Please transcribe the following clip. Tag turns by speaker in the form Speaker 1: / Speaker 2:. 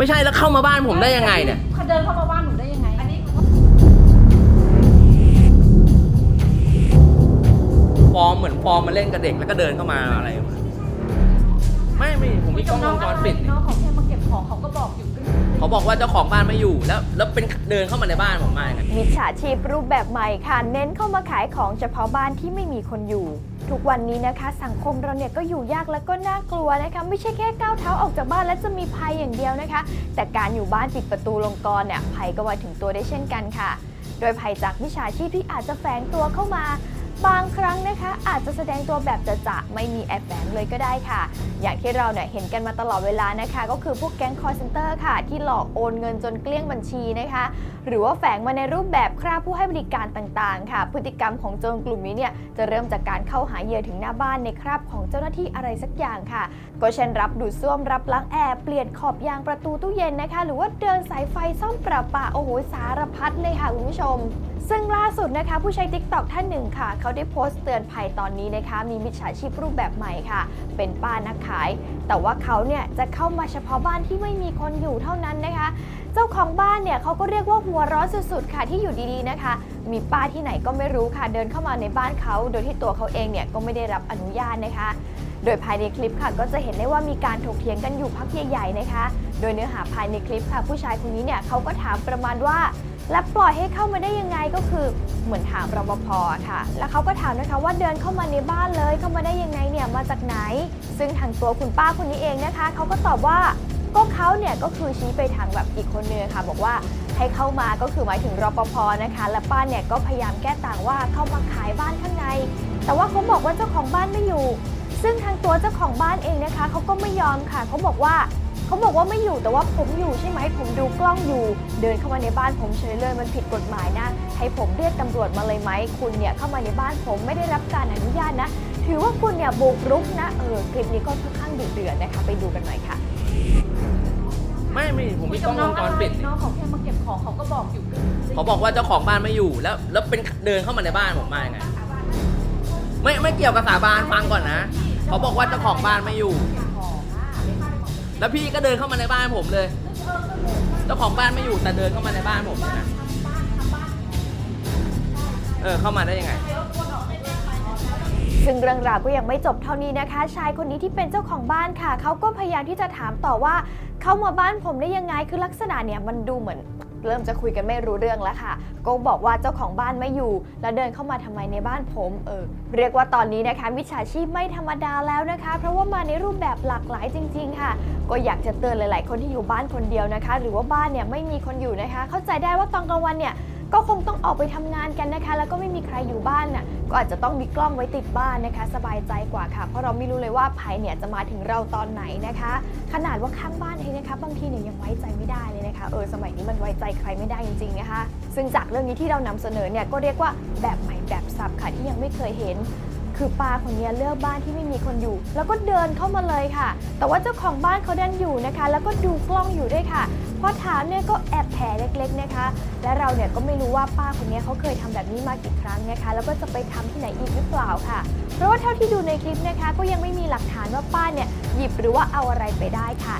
Speaker 1: ไม่ใช่แล้วเข้ามาบ้านผมได้ยังไงเนี่ย
Speaker 2: เขาเดินเข้ามาบ้านหนูได้ยังไง อันนี้
Speaker 1: ฟอร์มเหมือนฟอร์มมาเล่นกับเด็กแล้วก็เดินเข้ามาอะไร ไม่ไม่ผมมีกล้องวงจรปิด
Speaker 2: น้องเขาแค่มาเก็บของเขาก็บอกอยู่
Speaker 1: เขาบอกว่าเจ้าของบ้านไม่อยู่แล้ว แล้วเป็นเดินเข้ามาในบ้านผมมายังไง
Speaker 3: มิจฉาชีพรูปแบบใหม่ค่ะเน้นเข้ามาขายของเฉพาะบ้านที่ไม่มีคนอยู่ ทุกวันนี้นะคะ สังคมเราเนี่ยก็อยู่ยากแล้วก็น่ากลัวนะคะไม่ใช่แค่ก้าวเท้าออกจากบ้านแล้วจะมีภัยอย่างเดียวนะคะ แต่การอยู่บ้านปิดประตูลงกรเนี่ยภัยก็มาถึงตัวได้เช่นกันค่ะ โดยภัยจากมิจฉาชีพที่อาจจะแฝงตัวเข้ามา บางครั้งนะคะอาจจะแสดงตัวแบบจะๆไม่มีแอบแฝงเลยก็ได้ค่ะ อย่างที่เราเนี่ยเห็นกันมาตลอดเวลานะคะ ก็คือพวกแก๊งคอร์เซนเตอร์ค่ะ ที่หลอกโอนเงินจนเกลี้ยงบัญชีนะคะ หรือว่าแฝงมาในรูปแบบคราบผู้ให้บริการต่างๆ ค่ะ พฤติกรรมของโจรกลุ่มนี้เนี่ยจะเริ่มจากการเข้าหาเหยื่อถึงหน้าบ้านในคราบของเจ้าหน้าที่อะไรสักอย่างค่ะ ก็เช่นรับดูดซ่วมรับล้างแอร์เปลี่ยนขอบยางประตูตู้เย็นนะคะ หรือว่าเดินสายไฟซ่อมประปาโอ้โหสารพัดเลยค่ะคุณผู้ชม ซึ่งล่าสุดนะคะผู้ใช้ TikTok ท่านหนึ่งค่ะ เขาได้โพสต์เตือนภัยตอนนี้นะคะ มีมิจฉาชีพรูปแบบใหม่ค่ะ เป็นป้านักขาย แต่ว่าเขาเนี่ยจะเข้ามาเฉพาะบ้านที่ไม่มีคนอยู่เท่านั้นนะคะ เจ้าของบ้านเนี่ยเขาก็เรียกว่าหัวร้อนสุดๆค่ะที่อยู่ดีๆนะคะ มีป้าที่ไหนก็ไม่รู้ค่ะ เดินเข้ามาในบ้านเขาโดยที่ตัวเขาเองเนี่ยก็ไม่ได้รับอนุญาตนะคะโดยภายในคลิปค่ะก็จะเห็นได้ว่ามีการถกเถียงกันอยู่พักใหญ่ๆนะคะ โดยเนื้อหาภายในคลิปค่ะ ผู้ชายคนนี้เนี่ยเขาก็ถามประมาณว่า และปล่อยให้เข้ามาได้ยังไงก็คือเหมือนถามรปภค่ะ แล้วเขาก็ถามนะคะว่าเดินเข้ามาในบ้านเลยเข้ามาได้ยังไงเนี่ยมาจากไหน ซึ่งทางตัวคุณป้าคนนี้เองนะคะเขาก็ตอบว่าก็เขาเนี่ยก็คือชี้ไปทางแบบอีกคนนึงค่ะ บอกว่าให้เข้ามาก็คือหมายถึงรปภนะคะ และป้าเนี่ยก็พยายามแก้ต่างว่าเข้ามาขายบ้านข้างใน แต่ว่าเขาบอกว่าเจ้าของบ้านไม่อยู่ ซึ่งทางตัวเจ้าของบ้านเองนะคะเขาก็ไม่ยอมค่ะเขาบอกว่า เขาบอกว่าไม่อยู่แต่ว่าผมอยู่ใช่ไหมผมดูกล้องอยู่ เดินเข้ามาในบ้านผมเฉยเลยมันผิดกฎหมายนะ ให้ผมเรียกตำรวจมาเลยไหมคุณเนี่ยเข้ามาในบ้านผมไม่ได้รับการอนุญาตนะ ถือว่าคุณเนี่ยบุกรุกนะเออคลิปนี้ก็ค่อนข้างดุเดือดนะคะ ไปดูกันหน่อยค่ะ
Speaker 1: ไม่ไม่ผมมีกล้องวงจรปิด
Speaker 2: น้องเขาแค่มาเก็บของเขาก็บอกอยู่
Speaker 1: เขาบอกว่าเจ้าของบ้านไม่อยู่แล้ว แล้วเป็นเดินเข้ามาในบ้านผมมายังไงไม่ไม่เกี่ยวกับสาบานฟังก่อนนะ เขาบอกว่าเจ้าของบ้านไม่อยู่ แล้วพี่ก็เดินเข้ามาในบ้านผมเลยเจ้าของบ้านไม่อยู่แต่เดินเข้ามาในบ้านผมนะเออเข้ามาได้ยังไง
Speaker 3: ซึ่งเรื่องราวก็ยังไม่จบเท่านี้นะคะ ชายคนนี้ที่เป็นเจ้าของบ้านค่ะ เขาก็พยายามที่จะถามต่อว่า เข้ามาบ้านผมได้ยังไงคือลักษณะเนี่ยมันดูเหมือน เริ่มจะคุยกันไม่รู้เรื่องแล้วค่ะ ก็บอกว่าเจ้าของบ้านไม่อยู่ แล้วเดินเข้ามาทำไมในบ้านผมเออเรียกว่าตอนนี้นะคะมิจฉาชีพไม่ธรรมดาแล้วนะคะ เพราะว่ามาในรูปแบบหลากหลายจริง ๆ ค่ะ ก็อยากจะเตือนหลาย ๆ คนที่อยู่บ้านคนเดียวนะคะ หรือว่าบ้านเนี่ยไม่มีคนอยู่นะคะ เข้าใจได้ว่าตอนกลางวันเนี่ย ก็คงต้องออกไปทำงานกันนะคะ แล้วก็ไม่มีใครอยู่บ้านน่ะก็อาจจะต้องมีกล้องไว้ติดบ้านนะคะ สบายใจกว่าค่ะ เพราะเราไม่รู้เลยว่าภัยเนี่ยจะมาถึงเราตอนไหนนะคะ ขนาดว่าข้างบ้านเองนะคะ บางทีเนี่ยยังไว้ใจไม่ได้เลยนะคะเออสมัยนี้มันไว้ใจใครไม่ได้จริงๆนะคะ ซึ่งจากเรื่องนี้ที่เรานำเสนอเนี่ยก็เรียกว่าแบบใหม่แบบสับค่ะที่ยังไม่เคยเห็น คือป้าคนนี้เลือกบ้านที่ไม่มีคนอยู่ แล้วก็เดินเข้ามาเลยค่ะ แต่ว่าเจ้าของบ้านเขาดันอยู่นะคะ แล้วก็ดูกล้องอยู่ด้วยค่ะพอถามเนี่ยก็แอบแผลเล็กๆนะคะ และเราเนี่ยก็ไม่รู้ว่าป้าคนนี้เขาเคยทำแบบนี้มากี่ครั้งนะคะ แล้วก็จะไปทำที่ไหนอีกหรือเปล่าค่ะ เพราะว่าเท่าที่ดูในคลิปนะคะ ก็ยังไม่มีหลักฐานว่าป้าเนี่ยหยิบหรือว่าเอาอะไรไปได้ค่ะ